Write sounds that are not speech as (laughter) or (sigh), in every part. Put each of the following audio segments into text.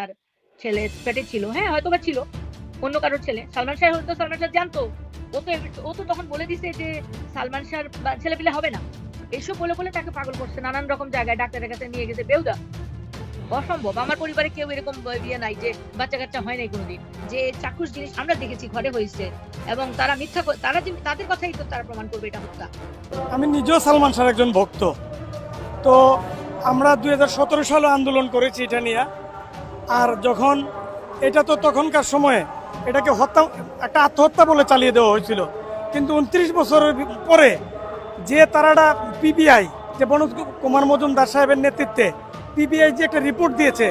তার ছেলে পেটে ছিল। হ্যাঁ হয়তো বা ছিল। অন্য কারোর ছেলে। সালমান শাহ হয়তো সালমান শাহ জানতো। ও তো ও তো তখন বলে দিছে যে সালমান শাহর ছেলে পিলে হবে না। এসব বলে বলে তাকে পাগল করছে। নানান রকম জায়গায় ডাক্তারের কাছে নিয়ে গেছে। বেউদা, অসম্ভব। আমার পরিবারে কেউ এরকম বিয়ে নাই যে বাচ্চা কাচ্চা হয় নাই কোনোদিন। যে চাক্ষুষ জিনিস আমরা দেখেছি, ঘরে হয়েছে। এবং তারা মিথ্যা তারা যে, তাদের কথাই তো তারা প্রমাণ করবে এটা হত্যা। আমি নিজেও সালমান শাহর একজন ভক্ত। তো আমরা দুই সালে আন্দোলন করেছি এটা নিয়ে। আর যখন এটা তো তখনকার সময়ে এটাকে হত্যা একটা আত্মহত্যা বলে চালিয়ে দেওয়া হয়েছিল। কিন্তু উনত্রিশ বছরের পরে যে তারাটা পিবিআই যে বনজ কুমার মজুমদার সাহেবের নেতৃত্বে পিবিআই যে একটা রিপোর্ট দিয়েছে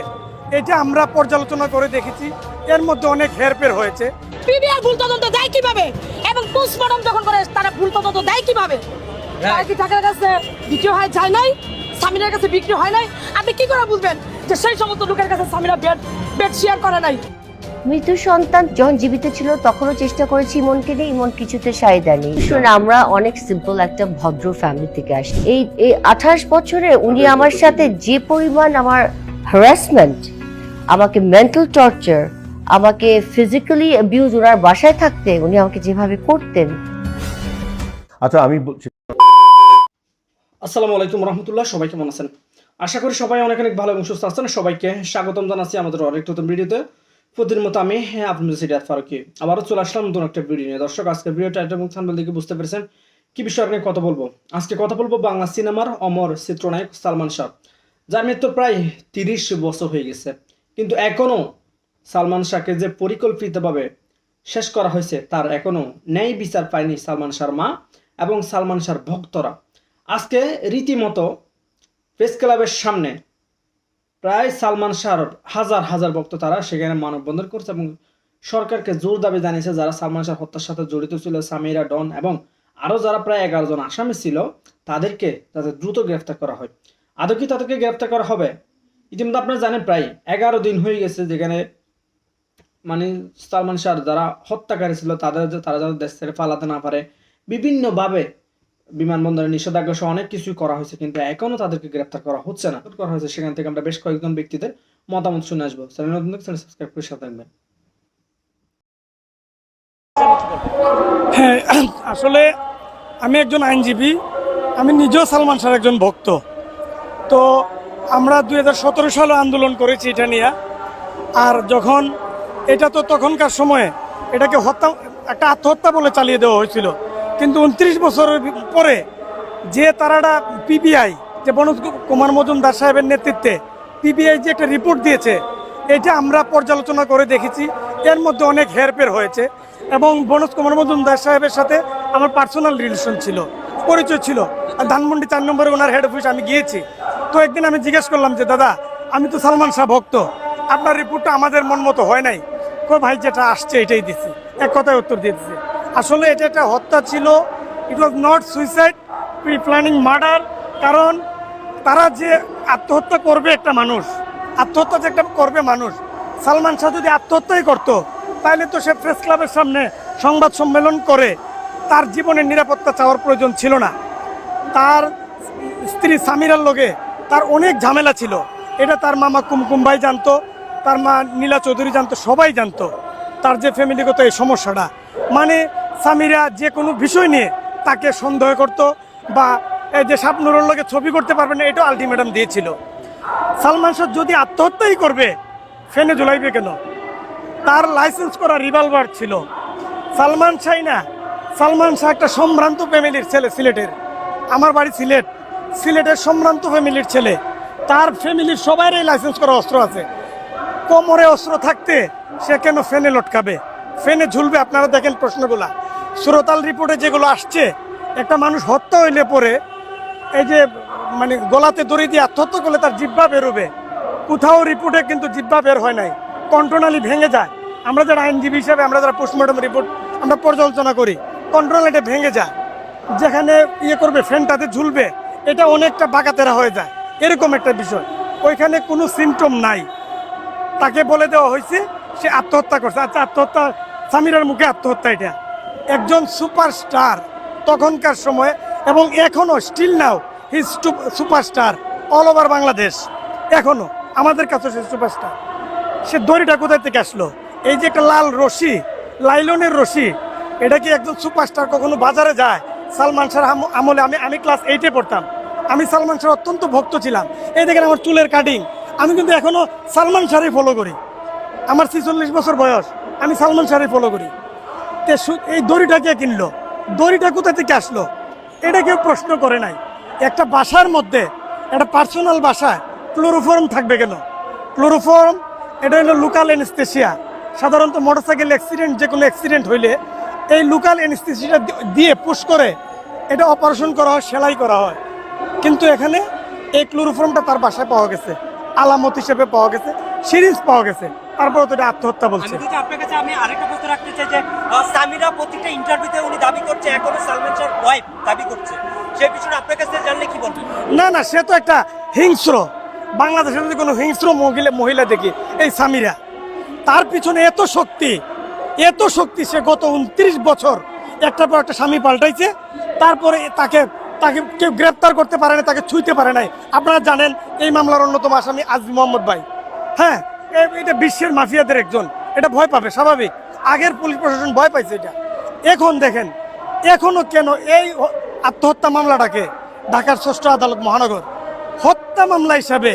এটা আমরা পর্যালোচনা করে দেখেছি। এর মধ্যে অনেক হেরফের হয়েছে। পিবিআই ভুল তদন্ত দেয় কীভাবে? এবং পোস্টমর্টম যখন করে তারা ভুল তদন্ত দেয় কীভাবে? তারা কি টাকার কাছে বিক্রি হয় যায় নাই? স্বামীর কাছে বিক্রি হয় নাই? আপনি কি করে বুঝবেন? যে সেই সমস্ত লোকের কাছে স্বামীরা বেড বেড শেয়ার করে নাই। মৃত্যু সন্তান যখন জীবিত ছিল তখনও চেষ্টা করেছি ইমনকে নিয়ে ইমন কিছুতে সায় দেয়নি শুনে আমরা অনেক সিম্পল একটা ভদ্র ফ্যামিলি থেকে আসি এই এই আঠাশ বছরে উনি আমার সাথে যে পরিমাণ আমার হ্যারাসমেন্ট আমাকে মেন্টাল টর্চার আমাকে ফিজিক্যালি অ্যাবিউজ ওনার বাসায় থাকতে উনি আমাকে যেভাবে করতেন। আচ্ছা আমি বলছি আসসালামু আলাইকুম রহমতুল্লাহ সবাই কেমন আছেন? আশা করি সবাই অনেক অনেক ভালো এবং সুস্থ আছেন। সবাইকে স্বাগতম জানাচ্ছি আমাদের অনেক নতুন ভিডিওতে। প্রতিদিন মতো আমি হ্যাঁ, আপনাদের সিরিয়াত ফারুকি। আবারও চলে আসলাম নতুন একটা ভিডিও নিয়ে। দর্শক আজকে ভিডিও টাইটেল এবং থাম্বনেল দেখে বুঝতে পেরেছেন কি বিষয় নিয়ে কথা বলব। আজকে কথা বলব বাংলা সিনেমার অমর চিত্রনায়ক সালমান শাহ যার মৃত্যু প্রায় তিরিশ বছর হয়ে গেছে। কিন্তু এখনও সালমান শাহকে যে পরিকল্পিতভাবে শেষ করা হয়েছে তার এখনও ন্যায় বিচার পায়নি সালমান শাহর মা এবং সালমান শাহর ভক্তরা। আজকে রীতিমতো প্রেস ক্লাবের সামনে প্রায় সালমান শাহর হাজার হাজার ভক্ত তারা সেখানে মানববন্ধন করছে এবং সরকারকে জোর দাবি জানিয়েছে যারা সালমান শাহ হত্যার সাথে জড়িত ছিল, সামিরা ডন এবং আরও যারা প্রায় এগারো জন আসামি ছিল, তাদেরকে তাদের দ্রুত গ্রেফতার করা হয়। আদৌ কি তাদেরকে গ্রেফতার করা হবে? ইতিমধ্যে আপনারা জানেন প্রায় এগারো দিন হয়ে গেছে যেখানে মানে সালমান শাহ যারা হত্যাকারী ছিল, তাদের তারা যাতে দেশ ছেড়ে পালাতে না পারে। বিভিন্নভাবে বিমানবন্দরে নিষেধাজ্ঞা সহ অনেক কিছুই করা হয়েছে, কিন্তু এখনও তাদেরকে গ্রেপ্তার করা হচ্ছে না। করা হয়েছে, সেখান থেকে আমরা বেশ কয়েকজন ব্যক্তিদের মতামত শুনে আসব। চ্যানেল সাবস্ক্রাইব করে সাথে থাকবেন। হ্যাঁ (clears throat) আসলে আমি একজন আইনজীবী, আমি নিজেও সালমান শাহর একজন ভক্ত। তো আমরা দুই হাজার সতেরো সালে আন্দোলন করেছি এটা নিয়ে। আর যখন, এটা তো তখনকার সময়ে এটাকে হত্যা, একটা আত্মহত্যা বলে চালিয়ে দেওয়া হয়েছিল। কিন্তু উনত্রিশ বছরের পরে যে তারাটা পিবিআই, যে বনজ কুমার মজুমদার সাহেবের নেতৃত্বে পিবিআই যে একটা রিপোর্ট দিয়েছে, এটা আমরা পর্যালোচনা করে দেখেছি। এর মধ্যে অনেক হেরফের হয়েছে এবং বনজ কুমার মজুমদার সাহেবের সাথে আমার পার্সোনাল রিলেশন ছিল, পরিচয় ছিল। ধানমন্ডি চার নম্বরে ওনার হেড অফিস আমি গিয়েছি। তো একদিন আমি জিজ্ঞেস করলাম যে, দাদা, আমি তো সালমান শাহ ভক্ত, আপনার রিপোর্টটা আমাদের মন মতো হয় নাই? কো ভাই, যেটা আসছে, এটাই দিচ্ছি এক কথায় উত্তর দিয়ে দিচ্ছি আসলে এটা একটা হত্যা ছিল। It was not suicide pre planning murder কারণ তারা যে আত্মহত্যা করবে একটা মানুষ, আত্মহত্যা যে একটা করবে মানুষ, সালমান শাহ যদি আত্মহত্যাই করতো, তাহলে তো সে প্রেস ক্লাবের সামনে সংবাদ সম্মেলন করে, তার জীবনের নিরাপত্তা চাওয়ার প্রয়োজন ছিল না। তার স্ত্রী সামিরার লোকে তার অনেক ঝামেলা ছিল। এটা তার মামা কুমকুম ভাই জানতো, তার মা নীলা চৌধুরী জানতো, সবাই জানতো। তার যে ফ্যামিলিগত এই সমস্যাটা। মানে সামিরা যে কোনো বিষয় নিয়ে তাকে সন্দেহ করতো বা এই যে স্বপ্নুরের লোকে ছবি করতে পারবে না, এটাও আলটিমেটাম দিয়েছিল। সালমান শাহ যদি আত্মহত্যাই করবে, ফেনে ঝুলাইবে কেন? তার লাইসেন্স করা রিভলভার ছিল। সালমান শাহ না, সালমান শাহ একটা সম্ভ্রান্ত ফ্যামিলির ছেলে, সিলেটের। আমার বাড়ি সিলেট। সিলেটের সম্ভ্রান্ত ফ্যামিলির ছেলে। তার ফ্যামিলির সবাইরই লাইসেন্স করা অস্ত্র আছে। কোমরে অস্ত্র থাকতে সে কেন ফেনে লটকাবে? ফেনে ঝুলবে? আপনারা দেখেন প্রশ্নগুলা। সুরতাল রিপোর্টে যেগুলো আসছে, একটা মানুষ হত্যা হইলে পরে এই যে মানে গলাতে দড়ি দিয়ে আত্মহত্যা করলে তার জিব্বা বেরোবে কোথাও রিপোর্টে কিন্তু জিব্বা বের হয় নাই। কন্ট্রোনালি ভেঙে যায়। আমরা যারা আইনজীবী হিসাবে, আমরা যারা পোস্টমর্টম রিপোর্ট আমরা পর্যালোচনা করি কন্ট্রোনালিটা ভেঙে যায়। যেখানে ইয়ে করবে, ফ্যানটাতে ঝুলবে, এটা অনেকটা বাঁকাতেরা হয়ে যায়। এরকম একটা বিষয়। ওইখানে কোনো সিমটম নাই। তাকে বলে দেওয়া হয়েছে, সে আত্মহত্যা করছে। আচ্ছা আত্মহত্যা সামিরার মুখে আত্মহত্যা এটা। একজন সুপারস্টার তখনকার সময়ে এবং এখনও still now he superstar all over Bangladesh এখনও আমাদের কাছে সে সুপারস্টার সে দড়িটা কোথায় থেকে আসলো? এই যে একটা লাল রশি, লাইলনের রশি, এটা কি একজন সুপারস্টার কখনো বাজারে যায়? সালমান শাহ আম- আমলে আমি আমি ক্লাস এইটে পড়তাম। আমি সালমান শাহ অত্যন্ত ভক্ত ছিলাম। এই দেখেন আমার চুলের কাটিং আমি কিন্তু এখনও সালমান শাহই ফলো করি। আমার ছিচল্লিশ বছর বয়স। আমি সালমান শাহই ফলো করি। তে এই দড়িটা কে কিনলো? দড়িটা কোথা থেকে আসলো? এটা কেউ প্রশ্ন করে নাই। একটা বাসার মধ্যে, একটা পার্সোনাল বাসায় ক্লোরোফর্ম থাকবে কেন? ক্লোরোফর্ম এটা হলো লোকাল এনেস্থেশিয়া সাধারণত মোটরসাইকেল অ্যাক্সিডেন্ট যে কোনো অ্যাক্সিডেন্ট হইলে এই লোকাল এনেস্থেশিয়া দিয়ে পুশ করে, এটা অপারেশন করা হয়, সেলাই করা হয়। কিন্তু এখানে এই ক্লোরোফর্মটা তার বাসায় পাওয়া গেছে। আলামত হিসেবে পাওয়া গেছে সিরিজ পাওয়া গেছে। তারপর তো এটা আত্মহত্যা বলছে। আমি আপনার কাছে আমি আরেকটা প্রশ্ন রাখতে চাই যে সামিরা প্রত্যেকটা ইন্টারভিউতে উনি দাবি করছে এখনও সালমান শাহর ওয়াইফ দাবি করছে। সেই বিষয়ে আপনার কাছে জানলে কি বলবেন? না না সে তো একটা হিংস্র। বাংলাদেশে যদি কোনো হিংস্র মহিলা মহিলা দেখি এই সামিরা তার পিছনে এত শক্তি এত শক্তি সে গত উনত্রিশ বছর একটার পর একটা স্বামী পাল্টাইছে তারপরে তাকে তাকে কেউ গ্রেপ্তার করতে পারে না তাকে ছুঁইতে পারে নাই। আপনারা জানেন এই মামলার অন্যতম আসামি আজমি মোহাম্মদ ভাই। হ্যাঁ এটা বিশ্বের মাফিয়াদের একজন। এটা ভয় পাবে, স্বাভাবিক। আগের পুলিশ প্রশাসন ভয় পাইছে এটা। এখন দেখেন, এখনও কেন এই আত্মহত্যা মামলাটাকে ঢাকার ষষ্ঠ আদালত মহানগর হত্যা মামলা হিসাবে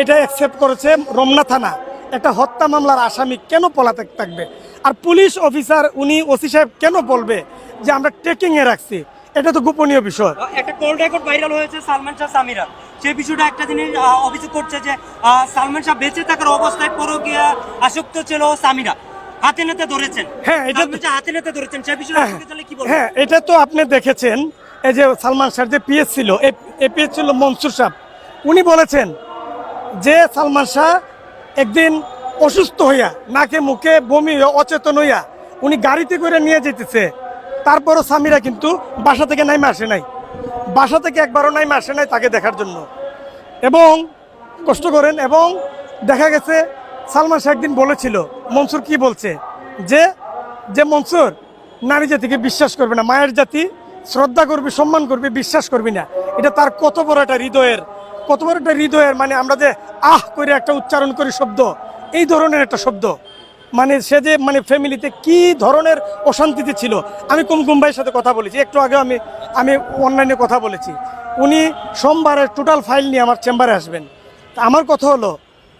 এটা অ্যাকসেপ্ট করেছে রমনা থানা। একটা হত্যা মামলার আসামি কেন পলাতক থাকবে? আর পুলিশ অফিসার উনি ওসি সাহেব কেন বলবে যে আমরা ট্রেকিংয়ে রাখছি? এটা তো গোপনীয় বিষয়। একটা কল রেকর্ড ভাইরাল হয়েছে সালমান শাহ সামিরা। সেই বিষয়টা একটা জিনিস অভিযোগ করছে যে সালমান শাহ বেঁচে থাকার অবস্থায় পরকীয়া আসক্ত ছিল সামিরা। হাতে নাতে ধরেছেন। হ্যাঁ, এটা হাতে নাতে ধরেছেন। সেই বিষয়ে হ্যাঁ, কি বলবেন? হ্যাঁ এটা তো আপনি দেখেছেন। এই যে সালমান শাহ যে পিএস ছিল এই পিএস ছিল মনসুর সাহ উনি বলেছেন যে সালমান শাহ একদিন অসুস্থ হইয়া নাকে মুখে বমি অচেতন হইয়া উনি গাড়িতে করে নিয়ে যেতেছে তারপরও স্বামীরা কিন্তু বাসা থেকে নাইমে আসে নাই। বাসা থেকে একবারও নাইমে আসে নাই তাকে দেখার জন্য। এবং কষ্ট করেন এবং দেখা গেছে সালমান শাহ একদিন বলেছিল, মনসুর কি বলছে? যে যে মনসুর, নারী জাতিকে বিশ্বাস করবে না, মায়ের জাতি শ্রদ্ধা করবি, সম্মান করবি, বিশ্বাস করবি না। এটা তার কত বড় একটা হৃদয়ের, কত বড় একটা হৃদয়ের মানে আমরা যে আহ করে একটা উচ্চারণ করি শব্দ, এই ধরনের একটা শব্দ। মানে সে যে মানে ফ্যামিলিতে কি ধরনের অশান্তিতে ছিল? আমি কুমকুম ভাইয়ের সাথে কথা বলেছি। একটু আগে আমি আমি অনলাইনে কথা বলেছি। উনি সোমবারের টোটাল ফাইল নিয়ে আমার চেম্বারে আসবেন। আমার কথা হলো,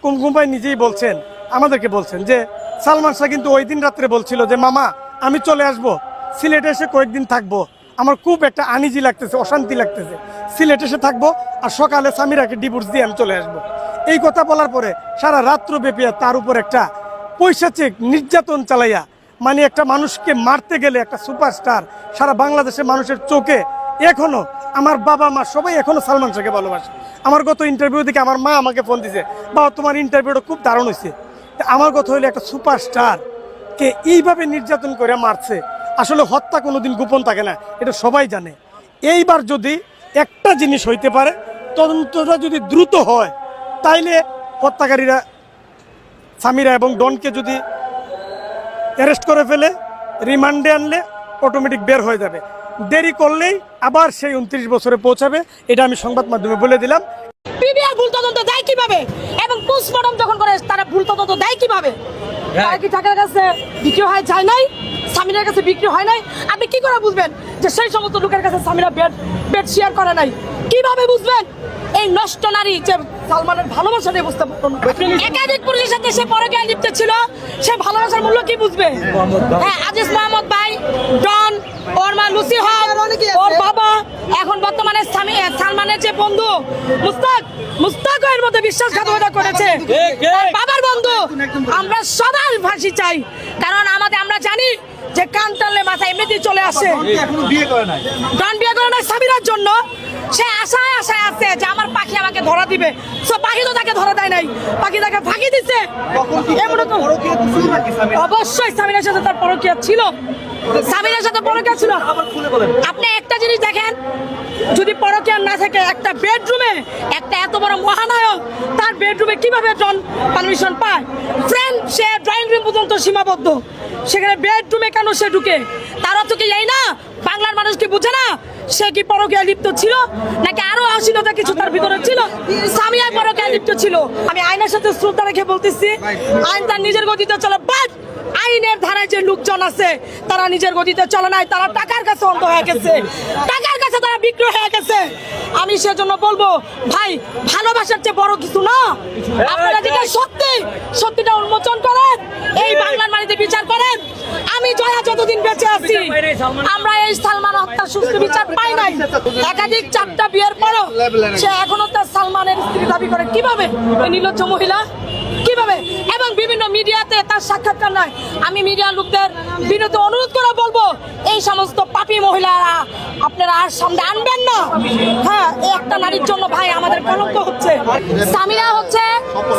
কুমকুম ভাই নিজেই বলছেন, আমাদেরকে বলছেন যে, সালমান শাহ কিন্তু ওই দিন রাত্রে বলছিল যে, মামা, আমি চলে আসব। সিলেটে এসে কয়েকদিন থাকব। আমার খুব একটা আনিজি লাগতেছে, অশান্তি লাগতেছে। সিলেট এসে থাকব আর সকালে সামিরাকে ডিভোর্স দিয়ে আমি চলে আসব। এই কথা বলার পরে সারা রাত্র ব্যাপী তার উপর একটা পৈশাচিক নির্যাতন চালাইয়া। মানে একটা মানুষকে মারতে গেলে একটা সুপারস্টার সারা বাংলাদেশের মানুষের চোখে। এখনও আমার বাবা মা সবাই এখনও সালমান শাহকে ভালোবাসে। আমার গত ইন্টারভিউ থেকে আমার মা আমাকে ফোন দিছে বাবা তোমার ইন্টারভিউটা খুব দারুণ হয়েছে আমার কথা হলো একটা সুপারস্টার কে এইভাবে নির্যাতন করে মারছে, আসলে হত্যা কোনোদিন গোপন থাকে না, এটা সবাই জানে। এইবার যদি একটা জিনিস হইতে পারে, তদন্তটা যদি দ্রুত হয়, তাইলে হত্যাকারীরা সামিরা এবং ডনকে যদি অ্যারেস্ট করে ফেলে রিমান্ডে আনলে অটোমেটিক বের হয়ে যাবে। দেরি করলেই আবার সেই উনত্রিশ বছরে পৌঁছাবে এটা আমি সংবাদ মাধ্যমে বলে দিলাম। পিবিআর ভুল তদন্ত দেয় কীভাবে? এবং পোস্টমর্টম যখন করে তারা ভুল তদন্ত দেয় কীভাবে? তারা কি টাকার কাছে বিক্রি হয় যায় নাই? সামিনার কাছে বিক্রি হয় নাই? আপনি কি করে বুঝবেন যে সেই সমস্ত লোকের কাছে সামিনা বেড বেড শেয়ার করে নাই? কীভাবে বুঝবেন? এই নষ্ট নারী যে সালমানের ভালোবাসা নিয়ে বুঝতে একাধিক পুরুষের সাথে সে পরকীয়া লিপ্ত ছিল সে ভালোবাসার মূল্য কি বুঝবে? হ্যাঁ আজিজ মোহাম্মদ ভাই ডন ওর মা লুসি হক ওর বাবা এখন বর্তমানে স্বামী সালমানের যে বন্ধু মুস্তাক মুস্তাক এর মধ্যে বিশ্বাসঘাতকতা করেছে। বাবার বন্ধু আমরা সবার ফাঁসি চাই কারণ আমাদের আমরা জানি যে কান টানলে মাথা এমনিতেই চলে আসে। গান বিয়ে করে নাই? সাবিরার জন্য। সে আশায় আশায় আছে যে আমার পাখি আমাকে ধরা দিবে। সো পাখি তো তাকে ধরা দেয় নাই। পাখি তাকে ফাঁকি দিচ্ছে অবশ্যই সামিনের সাথে তার পরকিয়া ছিল। সামিনের সাথে পরকিয়া ছিল। আপনি একটা জিনিস দেখেন যদি পরকিয়া না থাকে একটা বেডরুমে একটা এত বড় মহানায়ক তার বেডরুমে কীভাবে জন পারমিশন পায়? ফ্রেন্ড সে ড্রয়িং রুম পর্যন্ত সীমাবদ্ধ। সেখানে বেডরুমে কেন সে ঢুকে? তারা তো কি এই না? বাংলার মানুষ কি বুঝে না? সে কি পরকীয়া লিপ্ত ছিল? নাকি আরও অশ্লীলতা কিছু তার ভিতরে ছিল? সামিয়া পরকীয়া লিপ্ত ছিল। আমি আইনের সাথে শ্রদ্ধা রেখে বলতেছি, আইন তার নিজের গতিতে চলে, বাট আইনের ধারায় যে লোকজন আছে, তারা নিজের গতিতে চলে নাই, তারা টাকার কাছে অন্ধ হয়ে গেছে। টাকার কাছে তারা বিক্রি হয়ে গেছে আমি সেজন্য বলব ভাই ভালোবাসার চেয়ে বড় কিছু না। আপনারা যেটা সত্যি সত্যিটা উন্মোচন করেন এই বাংলার মাটিতে বিচার করেন। আমি জয়া যতদিন বেঁচে আছি আমরা এই সালমান হত্যার সুষ্ঠু বিচার পাই নাই। একাধিক চারটা বিয়ের পরও সে এখনও তার সালমানের স্ত্রী দাবি করে। কীভাবে? এই নির্লজ্জ মহিলা কীভাবে? এবং বিভিন্ন মিডিয়াতে তার সাক্ষাৎকার নয়। আমি মিডিয়ার লোকদের বিরুদ্ধে অনুরোধ করে বলব, এই সমস্ত পাপী মহিলারা আপনারা আর সামনে আনবেন না। হ্যাঁ একটা নারীর জন্য ভাই আমাদের কলঙ্ক হচ্ছে। সামিরা হচ্ছে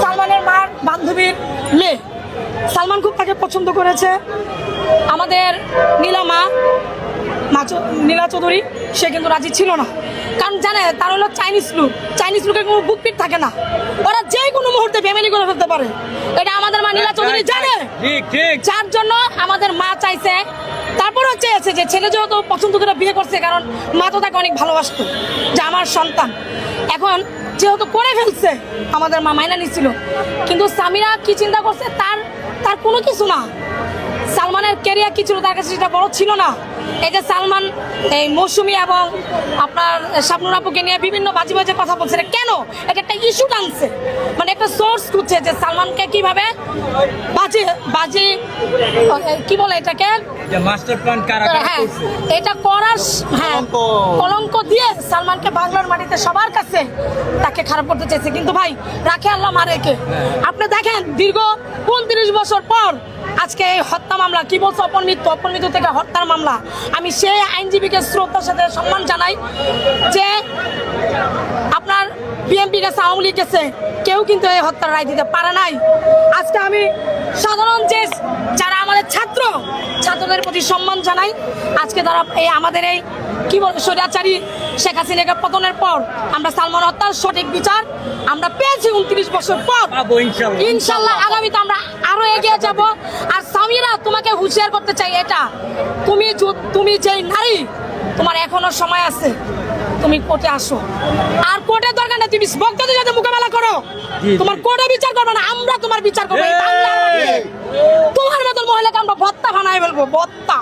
সালমানের মার বান্ধবীর মেয়ে। সালমান খুব তাকে পছন্দ করেছে। আমাদের নীলামা, মা নীলা চৌধুরী, সে কিন্তু রাজি ছিল না। জানে তার হলো চাইনিজ লুক চাইনিজ লুকের কোনো বুক পিট থাকে না। ওরা যে কোনো মুহূর্তে ফ্যামিলি করে ফেলতে পারে। এটা আমাদের মা নীলা চৌধুরী জানে। ঠিক ঠিক। যার জন্য আমাদের মা চাইছে। তারপরও চেয়েছে যে ছেলে যেহেতু পছন্দ করে বিয়ে করছে কারণ মা তো তাকে অনেক ভালোবাসতো যে আমার সন্তান। এখন যেহেতু করে ফেলছে আমাদের মা মাইনা নিচ্ছিল। কিন্তু সামিরা কি চিন্তা করছে? তার তার কোনো কিছু না। সালমানের ক্যারিয়ার কি ছিল? তার কাছে সেটা বড় ছিল না। এই যে সালমান এই মৌসুমি এবং আপনার শাবনুর আপুকে নিয়ে বিভিন্ন বাজে বাজে কথা বলছে এটা কেন? এটা একটা ইস্যু টানছে। মানে একটা সোর্স খুঁজছে যে সালমানকে কীভাবে বাজে বাজে কি বলে এটাকে? মাস্টার প্ল্যান হ্যাঁ এটা করার হ্যাঁ কলঙ্ক। দিয়ে সালমানকে বাংলার মাটিতে সবার কাছে তাকে খারাপ করতে চাইছে কিন্তু ভাই রাখে আল্লাহ মারেকে। আপনি দেখেন দীর্ঘ উনত্রিশ বছর পর আজকে এই হত্যা মামলা কি বলছে অপমৃত্যু অপমৃত্যু থেকে হত্যার মামলা। আমি সেই আইনজীবীকে শ্রদ্ধার সাথে সম্মান জানাই যে আপনার বিএনপি গেছে আওয়ামী লীগ গেছে কেউ কিন্তু এই হত্যার রায় দিতে পারে নাই। আজকে আমি সাধারণ যে যারা আমাদের ছাত্র ছাত্রদের প্রতি সম্মান জানাই আজকে তারা এই আমাদের এই কি বল স্বৈরাচারী শেখ হাসিনাকে পতনের পর আমরা সালমান হত্যার সঠিক বিচার আমরা পেয়েছি উনত্রিশ বছর পর। ইনশাল্লাহ আগামীতে আমরা এগিয়ে যাব। আর সামিরা তোমাকে হুঁশিয়ার করতে চাই এটা। তুমি তুমি যেই নারী তোমার এখনও সময় আছে। তুমি কোর্টে আসো। আর কোর্টের দরকার না তুমি বক্তাদের সাথে মোকাবেলা করো। তোমার কোর্টে বিচার করবে না আমরা তোমার বিচার করব। তোমার মতন মহিলাকে আমরা ভত্তা বানাই বলব বত্তা।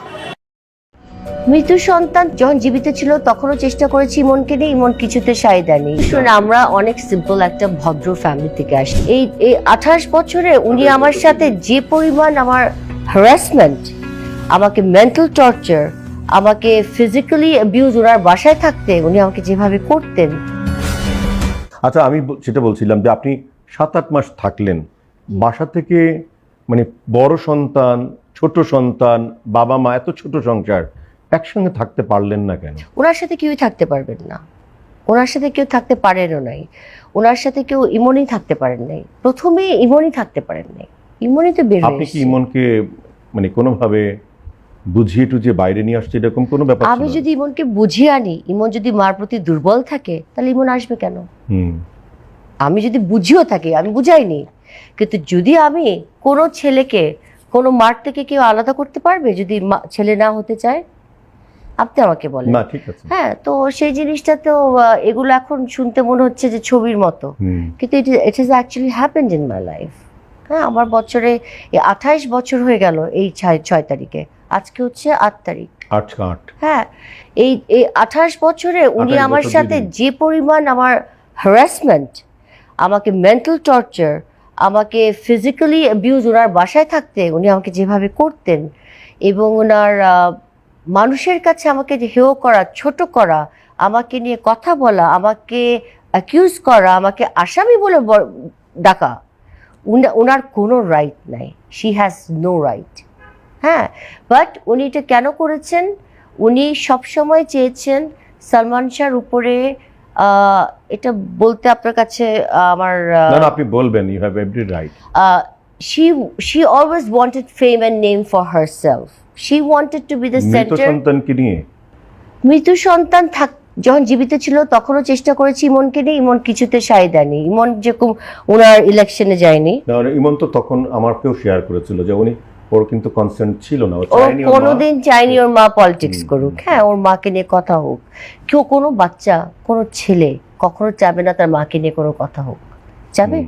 মৃত সন্তান যখন জীবিত ছিল তখনও চেষ্টা করেছি ইমনকে নিয়ে ইমন কিছুতে সায় দেয়নি শুনে আমরা অনেক সিম্পল একটা ভদ্র ফ্যামিলি থেকে আসি এই এই আঠাশ বছরে উনি আমার সাথে যে পরিমাণ আমার হ্যারাসমেন্ট আমাকে মেন্টাল টর্চার আমাকে ফিজিক্যালি অ্যাবিউজ ওনার বাসায় থাকতে উনি আমাকে যেভাবে করতেন। আচ্ছা আমি যেটা বলছিলাম যে আপনি সাত আট মাস থাকলেন। বাসা থেকে মানে বড় সন্তান ছোট সন্তান বাবা মা এত ছোট সংসার। একসঙ্গে থাকতে পারলেন না কেন? ওনার সাথে কেউই থাকতে পারবেন না। ওনার সাথে কেউ থাকতে পারেনও নাই। ওনার সাথে কেউ ইমনই থাকতে পারেন নাই। প্রথমে ইমনই থাকতে পারেন নাই। ইমনই তো বের আপনি কি ইমনকে মানে কোনোভাবে বুঝিয়ে টুঝিয়ে বাইরে নিয়ে আসছে এরকম কোনো ব্যাপার আমি যদি ইমনকে বুঝিয়ে আনি ইমন যদি মার প্রতি দুর্বল থাকে তাহলে ইমন আসবে কেন? হুম। আমি যদি বুঝিও থাকি আমি বুঝাইনি। কিন্তু যদি আমি কোনো ছেলেকে কোনো মার থেকে কেউ আলাদা করতে পারবে যদি ছেলে না হতে চায়? আপনি আমাকে বলেন। না ঠিক আছে। হ্যাঁ তো সেই জিনিসটা তো এগুলো এখন শুনতে মনে হচ্ছে যে ছবির মতো। কিন্তু it it is actually happened in my life হ্যাঁ আমার বছরে আঠাইশ বছর হয়ে গেল এই ছয় তারিখে। আজকে হচ্ছে আট তারিখ। হ্যাঁ এই এই আঠাশ বছরে উনি আমার সাথে যে পরিমাণ আমার হ্যারাসমেন্ট আমাকে মেন্টাল টর্চার আমাকে ফিজিক্যালি অ্যাবিউজ ওনার বাসায় থাকতে উনি আমাকে যেভাবে করতেন এবং ওনার মানুষের কাছে আমাকে যে হেয় করা ছোট করা আমাকে নিয়ে কথা বলা আমাকে অ্যাকিউজ করা আমাকে আসামি বলে ডাকা ওনার কোনো রাইট নাই। শি হ্যাজ নো রাইট হ্যাঁ বাট উনি এটা কেন করেছেন? উনি সবসময় চেয়েছেন সালমান শাহর উপরে এটা বলতে আপনার কাছে আমার আপনি বলবেন you have every right she she always wanted fame and name for herself she wanted to be the মৃত সেন্টার সন্তানকে নিয়ে? মৃত সন্তান থাক যখন জীবিত ছিল তখনও চেষ্টা করেছি ইমনকে নিয়ে। ইমন কিছুতে সায় দেয়নি। ইমন যেরকম ওনার ইলেকশনে যায়নি। না, মানে ইমন তো তখন আমাকেও শেয়ার করেছিল যে উনি ওর কিন্তু কনসেন্ট ছিল না ও কোনোদিন চাইনি ওর মা পলিটিক্স করুক। হ্যাঁ ওর মাকে নিয়ে কথা হোক। কেউ কোনো বাচ্চা কোনো ছেলে কখনো চাবে না তার মাকে নিয়ে কোনো কথা হোক। চাবে।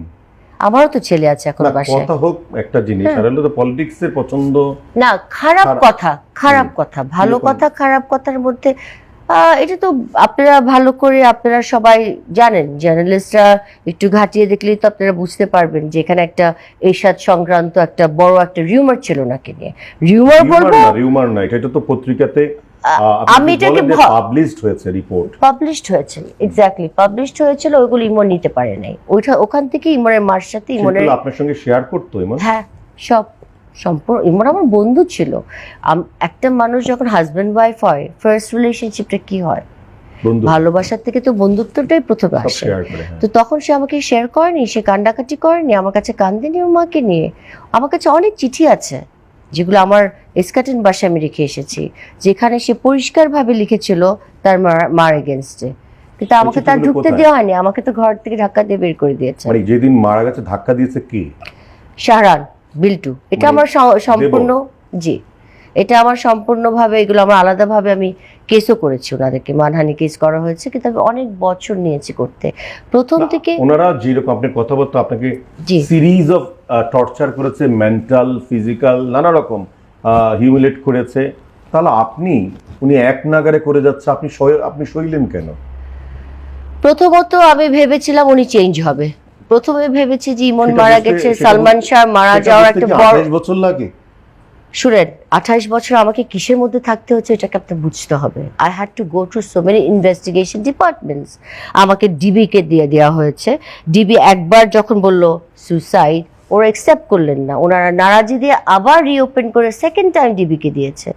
আমারও তো ছেলে আছে এখন বাসায়। কথা হোক একটা জিনিস। হ্যাঁ। আর হলো তো পলিটিক্স এর পছন্দ। না খারাপ। কথা খারাপ কথা ভালো কথা খারাপ কথার মধ্যে এটা তো আপনারা ভালো করে আপনারা সবাই জানেন। জার্নালিস্টরা একটু ঘাটিয়ে দেখলেই তো আপনারা বুঝতে পারবেন যে এখানে একটা এরশাদ সংক্রান্ত একটা বড় একটা রিউমার ছিল নাকি নিয়ে। রিউমার বলব? না রিউমার না এটা তো পত্রিকাতে আমি এটাকে পাবলিশড হয়েছে রিপোর্ট পাবলিশড হয়েছিল এক্স্যাক্টলি পাবলিশড হয়েছিল ওইগুলো ইমন নিতে পারে নাই। ওইটা ওখান থেকে ইমনের মার সাথে ইমনের আপনার সঙ্গে শেয়ার করতো ইমন? হ্যাঁ সব সম্পর্ক ইমন আমার বন্ধু ছিল। একটা মানুষ যখন হাজব্যান্ড ওয়াইফ হয় ফার্স্ট রিলেশনশিপটা কি হয়? ভালোবাসার থেকে তো বন্ধুত্বটাই প্রথমে আসে। হ্যাঁ। তো তখন সে আমাকে শেয়ার করেনি সে কান্ডাকাটি করেনি আমার কাছে কান্দেনি ওর মাকে নিয়ে। আমার কাছে অনেক চিঠি আছে যেগুলো আমার এসকাটেন বাসায় আমি রেখে এসেছি যেখানে সে পরিষ্কারভাবে লিখেছিল তার মার- মার এগেনস্টে কিন্তু আমাকে তার ঢুকতে দেওয়া হয়নি আমাকে তো ঘর থেকে ধাক্কা দিয়ে বের করে দিয়েছে। মানে যেদিন মারা গেছে ধাক্কা দিয়েছে কি? শাহরান বিল্টু। এটা মানে আমার সম্পূর্ণ জি। এটা আমার সম্পূর্ণভাবে এগুলো আমার আলাদাভাবে আমি কেসও করেছি ওনাদেরকে মানহানি কেস করা হয়েছে কিন্তু আমি অনেক বছর নিয়েছি করতে। প্রথম থেকে ওনারা যেরকম আপনার কথাবার্তা আপনাকে সিরিজ অফ টর্চার করেছে মেন্টাল ফিজিক্যাল নানা রকম। হিউমিলেট করেছে। তাহলে আপনি উনি এক নাগারে করে যাচ্ছে আপনি আপনি সইলেন কেন? প্রথমত আমি ভেবেছিলাম উনি চেঞ্জ হবে। প্রথমে ভেবেছি যে ইমন মারা গেছে সালমান শাহ মারা যাওয়ার একটা বড় বছর লাগে? শুনেন আঠাইশ বছর আমাকে কিসের মধ্যে থাকতে হচ্ছে এটাকে আপনার বুঝতে হবে। I had to go to so many investigation departments আমাকে ডিবিকে দিয়ে দেওয়া হয়েছে। ডিবি একবার যখন বলল সুসাইড ওরা অ্যাকসেপ্ট করলেন না। ওনারা নারাজি দিয়ে আবার রিওপেন করে সেকেন্ড টাইম ডিবিকে দিয়েছে।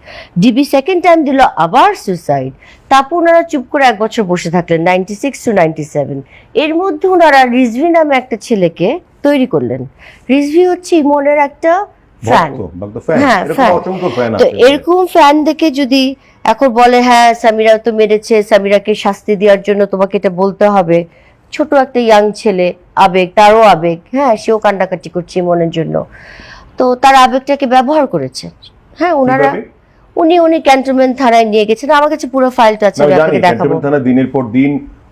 ডিবি সেকেন্ড টাইম দিল আবার সুসাইড তারপর ওনারা চুপ করে এক বছর বসে থাকলেন ninety six to ninety seven এর মধ্যে ওনারা রিজভি নামে একটা ছেলেকে তৈরি করলেন। রিজভি হচ্ছে ইমনের একটা ফ্যান হ্যাঁ, ফ্যান তো এরকম ফ্যান দেখে যদি এখন বলে হ্যাঁ সামিরা তো মেরেছে সামিরাকে শাস্তি দেওয়ার জন্য তোমাকে এটা বলতে হবে। ছোট একটা ইয়াং ছেলে আবেগ তারও আবেগ হ্যাঁ সেও কান্ডাকাটি করছে মনের জন্য। তো তার আবেগটাকে ব্যবহার করেছে। হ্যাঁ ওনারা উনি উনি ক্যান্টনমেন্ট থানায় নিয়ে গেছেন। আমার কাছে পুরো ফাইলটা আছে আমি আপনাকে দেখাবো। থানা দিনের পর দিন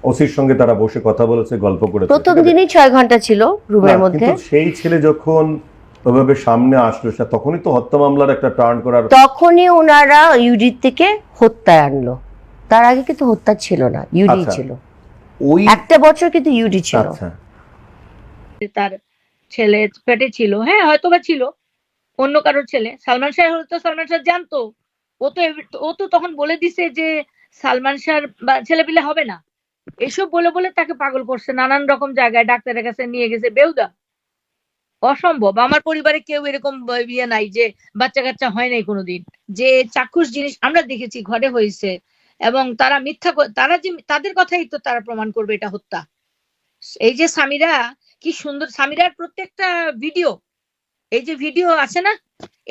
ওসির সঙ্গে তারা বসে কথা বলেছে গল্প করেছে। প্রথম দিনই ছয় ঘণ্টা ছিল রুমের মধ্যে। সেই ছেলে যখন ওভাবে সামনে আসলো তখনই তো হত্যা মামলার একটা টার্ন করার তখনই ওনারা ইউডি থেকে হত্যায় আনলো। তার আগে কিন্তু হত্যা ছিল না ইউডি আচ্ছা। ছিল। ওই একটা বছর কিন্তু ইউডি ছিল। আচ্ছা। তার ছেলে পেটে ছিল। হ্যাঁ হয়তো বা ছিল। অন্য কারোর ছেলে। সালমান শাহ হলে তো সালমান শাহ জানতো। ও তো ও তো তখন বলে দিছে যে সালমান শাহর ছেলে পিলে হবে না। এসব বলে বলে তাকে পাগল করছে। নানান রকম জায়গায় ডাক্তারের কাছে নিয়ে গেছে বেউদা। অসম্ভব। আমার পরিবারে কেউ এরকম ব- ইয়ে নাই যে বাচ্চা কাচ্চা হয় নাই কোনোদিন। যে চাক্ষুষ জিনিস আমরা দেখেছি ঘরে হয়েছে এবং তারা মিথ্যা তারা যে, তাদের কথাই তো তারা প্রমাণ করবে এটা হত্যা। এই যে সামিরা কি সুন্দর। সামিরার প্রত্যেকটা ভিডিও এই যে ভিডিও আছে না,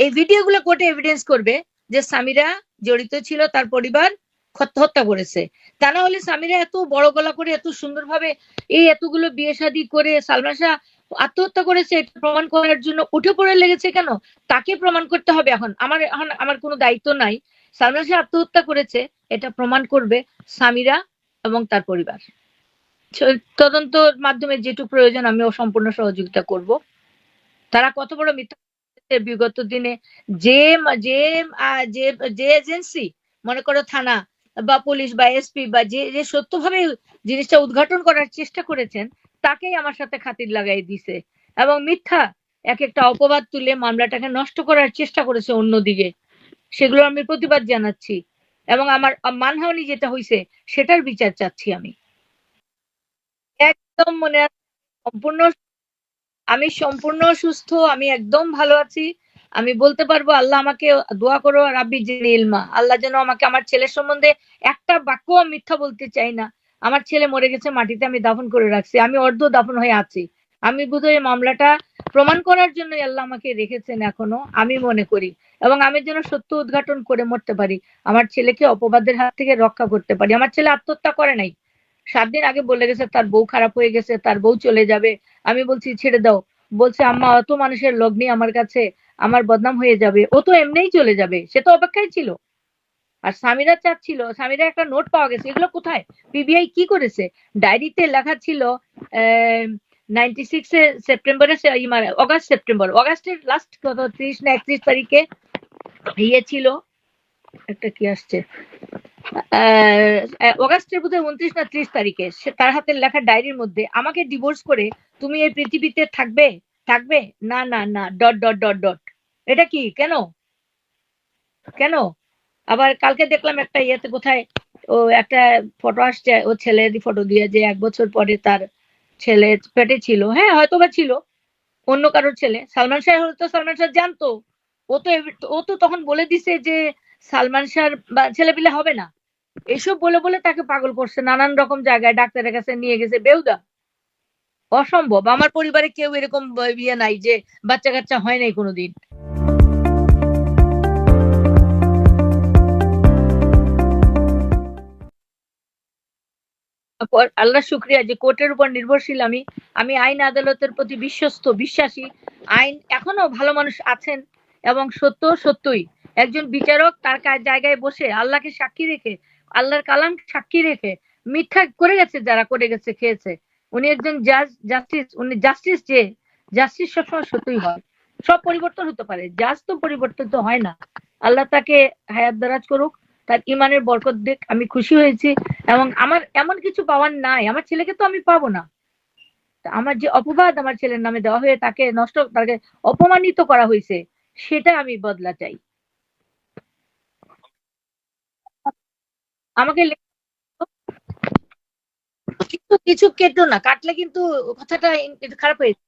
এই ভিডিও গুলো কোর্টে এভিডেন্স করবে যে সামিরা জড়িত ছিল, তার পরিবার হত্যা করেছে। তা না হলে সামিরা এত বড় গলা করে, এত সুন্দরভাবে এই এতগুলো বিয়ে শাদী করে সালমান শাহ আত্মহত্যা করেছে, এটা প্রমাণ করার জন্য উঠে পড়ে লেগেছে কেন? তাকে প্রমাণ করতে হবে এখন। আমার এখন আমার কোনো দায়িত্ব নাই। সালমান শাহ আত্মহত্যা করেছে, এটা প্রমাণ করবে সামিরা এবং তার পরিবার। তদন্তর মাধ্যমে যেটুকু প্রয়োজন আমি ও সম্পূর্ণ সহযোগিতা করব। তারা কত বড় মিথ্যা বিগত দিনে যে যে যে যে এজেন্সি, মনে করো থানা বা পুলিশ বা এসপি বা যে যে সত্যভাবে জিনিসটা উদ্ঘাটন করার চেষ্টা করেছেন, তাকেই আমার সাথে খাতির লাগাই দিছে। এবং মিথ্যা, এক একটা অপবাদ তুলে মামলাটাকে নষ্ট করার চেষ্টা করেছে অন্যদিকে। সেগুলো আমি প্রতিবাদ জানাচ্ছি। এবং আমার, মানহানি যেটা হয়েছে সেটার বিচার চাচ্ছি আমি। একদম মনে সম্পূর্ণ আমি সম্পূর্ণ সুস্থ, আমি একদম ভালো আছি। আমি বলতে পারব, আল্লাহ আমাকে দোয়া করো রাব্বি ইলমা। আল্লাহ যেন আমাকে আমার ছেলের সম্বন্ধে একটা বাক্য মিথ্যা বলতে চাই না। আমার ছেলে মরে গেছে, মাটিতে আমি দাফন করে রাখছি। আমি অর্ধ দাফন হয়ে আছি। আমি বোধহয় মামলাটা প্রমাণ করার জন্য আল্লাহ আমাকে রেখেছেন এখনও, আমি মনে করি। এবং আমি যেন সত্য উদ্ঘাটন করে মরতে পারি। আমার ছেলেকে অপবাদের হাত থেকে রক্ষা করতে পারি। আমার ছেলে আত্মহত্যা করে নাই। সাত দিন আগে বলে গেছে, তার বউ খারাপ হয়ে গেছে, তার বউ চলে যাবে। আমি বলছি, ছেড়ে দাও। বলছে, আম্মা, অত মানুষের লগ্নি আমার কাছে আমার বদনাম হয়ে যাবে, ও তো এমনিই চলে যাবে, সে তো অপেক্ষায় ছিল। আর স্বামীরা চাচ্ছিল, স্বামীরা একটা নোট পাওয়া গেছে, এগুলো কোথায়? পিবিআই কি করেছে? ডায়েরিতে লেখা ছিল সিক্সে সেপ্টেম্বরে মানে অগাস্ট সেপ্টেম্বর অগাস্টের লাস্ট কত, ত্রিশ না একত্রিশ তারিখে ইয়ে ছিল, একটা কি আসছে? অগাস্টের বোধহয় উনত্রিশ না ত্রিশ তারিখে তার হাতে লেখা ডায়েরির মধ্যে আমাকে ডিভোর্স করে তুমি এই পৃথিবীতে থাকবে? থাকবে? না না না ডট ডট ডট ডট এটা কি? কেন? কেন? আবার কালকে দেখলাম একটা ইয়েতে কোথায় ও একটা ফটো আসছে, ও ছেলের ফটো দিয়ে যে এক বছর পরে তার ছেলে পেটে ছিল। হ্যাঁ হয়তো বা ছিল। অন্য কারোর ছেলে। সালমান শাহ তো সালমান শাহ জানতো। ও তো ও তো তখন বলে দিছে যে সালমান শাহর ছেলে পিলে হবে না। এসব বলে বলে তাকে পাগল করছে, নানান রকম জায়গায় ডাক্তারের কাছে নিয়ে গেছে, বেউদা। অসম্ভব। আমার পরিবারে কেউ এরকম ব- ইয়ে নাই যে বাচ্চা কাচ্চা হয় নাই কোনোদিন। আল্লাহ শুক্রিয়া যে কোর্টের উপর নির্ভরশীল আমি আমি আইন আদালতের প্রতি বিশ্বস্ত, বিশ্বাসী। আইন এখনও ভালো মানুষ আছেন এবং সত্য সত্যই। একজন বিচারক তার জায়গায় বসে আল্লাহকে সাক্ষী রেখে, আল্লাহর কালাম সাক্ষী রেখে মিথ্যা করে গেছে, যারা করে গেছে, খেয়েছে। উনি একজন জাজ, জাস্টিস, উনি জাস্টিস যে, জাস্টিস সবসময় সত্যই হয়। সব পরিবর্তন হতে পারে, জাজ তো পরিবর্তন তো হয় না। আল্লাহ তাকে হায়াত দারাজ করুক, তার ইমানের বরকত দেখ, আমি খুশি হয়েছি। এবং আমার এমন কিছু পাওয়ার নাই, আমার ছেলেকে তো আমি পাবো না। আমার যে অপবাদ আমার ছেলের নামে দেওয়া হয়ে তাকে নষ্ট, তাকে অপমানিত করা হয়েছে, সেটা আমি বদলা চাই। আমাকে কিন্তু কিছু কেটো না, কাটলে কিন্তু কথাটা খারাপ হয়েছে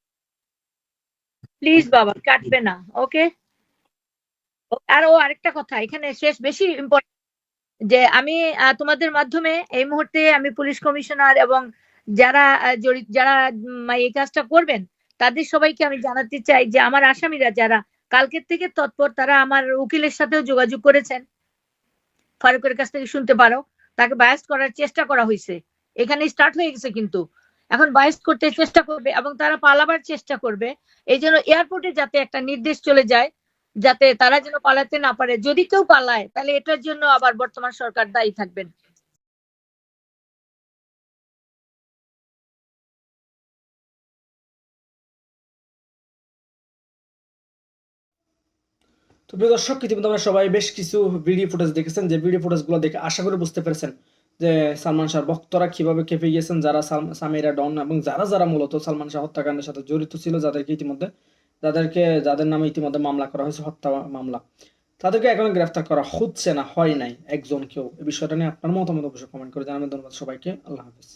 প্লিজ বাবা, কাটবে না ওকে আর ও আরেকটা কথা, এখানে শেষ বেশি ইম্পর্টেন্ট যে আমি তোমাদের মাধ্যমে এই মুহূর্তে আমি পুলিশ কমিশনার এবং যারা জড়িত, যারা এই কাজটা করবেন, তাদের সবাইকে আমি জানাতে চাই যে আমার আসামিরা যারা, কালকের থেকে তৎপর তারা আমার উকিলের সাথেও যোগাযোগ করেছেন। ফারুকের কাছ থেকে শুনতে পারো, তাকে বায়াস করার চেষ্টা করা হয়েছে এখানে স্টার্ট হয়ে গেছে কিন্তু। এখন বায়াস করতে চেষ্টা করবে এবং তারা পালাবার চেষ্টা করবে। এই জন্য এয়ারপোর্টে যাতে একটা নির্দেশ চলে যায়, যাতে তারা যেন পালাতে না পারে। যদি কেউ পালায়, তাহলে এটার জন্য আবার বর্তমান সরকার দায়ী থাকবেন। তো প্রিয় দর্শক, ইতিমধ্যে আমরা সবাই বেশ কিছু ভিডিও ফুটেজ দেখেছেন। যে ভিডিও ফুটেজগুলো দেখে আশা করে বুঝতে পেরেছেন যে সালমান শাহর ভক্তরা কীভাবে কেঁপে গিয়েছেন, যারা সামিরা ডন এবং যারা যারা মূলত সালমান শাহ হত্যাকাণ্ডের সাথে জড়িত ছিল, যাদেরকে ইতিমধ্যে, যাদেরকে, যাদের নামে ইতিমধ্যে মামলা করা হয়েছে, হত্যা মামলা। তাদেরকে এখনও গ্রেফতার করা হচ্ছে না, হয় নাই একজন কেউ। এই বিষয়টা নিয়ে আপনার মতামত অবশ্যই কমেন্ট করে জানাবেন। ধন্যবাদ সবাইকে। আল্লাহ হাফিজ।